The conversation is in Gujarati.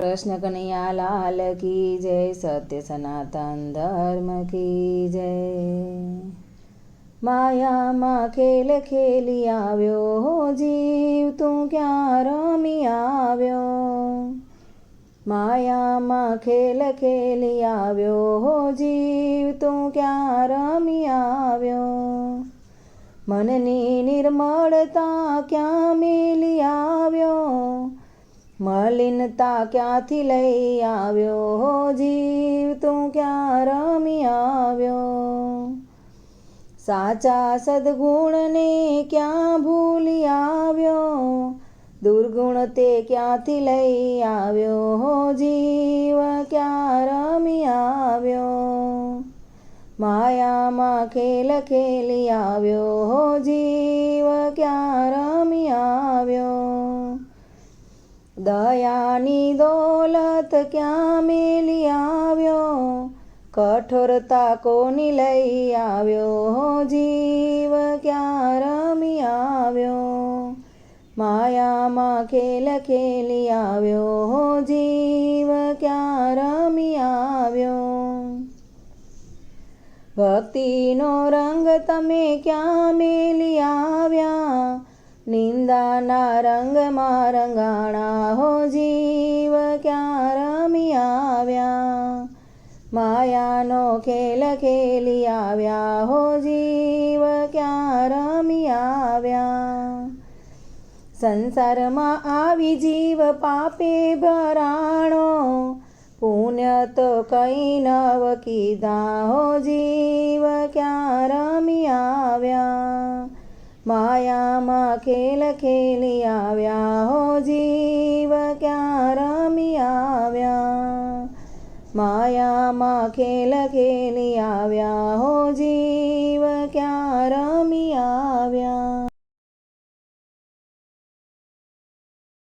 કૃષ્ણ કનૈયા લાલ કી જય, સત્ય સનાતન ધર્મ કી જય. માયામાં ખેલ ખેલી આવ્યો હો જીવ, તું ક્યાં રમી આવ્યો? માયામાં ખેલ ખેલી આવ્યો હો જીવ, તું ક્યાં રમી આવ્યો? મનની નિર્મળતા ક્યાં મેલી આવ્યો? મલિનતા ક્યાંથી લઈ આવ્યો? જીવ, તું ક્યાં રમી આવ્યો? સાચા સદગુણને ક્યાં ભૂલી આવ્યો? દુર્ગુણ તે ક્યાંથી લઈ આવ્યો? જીવ, ક્યાં રમી આવ્યો? માયામાં ખેલ ખેલી આવ્યો? જીવ, ક્યાં રમી આવ્યો દયાની દોલત ક્યાં મેલી આવ્યો? કઠોરતા કોની લઈ આવ્યો? જીવ ક્યાં રમી આવ્યો? માયામાં ખેલ ખેલી આવ્યો? જીવ ક્યાં રમી આવ્યો? ભક્તિનો રંગ તમે ક્યાં મેલી આવ્યા નિંદાના રંગમાં રંગાણા હો જીવ ક્યાં રમી આવ્યા માયાનો ખેલ ખેલી આવ્યા હો જીવ ક્યાં રમી આવ્યા સંસારમાં આવી જીવ પાપે ભરાણો પુણ્ય તો કઈ નવ કીધા હો જીવ ક્યાં રમી આવ્યા માયામાં ખેલ ખેલી આવ્યા હો જીવ ક્યાં રમી આવ્યા? માયામાં ખેલ ખેલી આવ્યા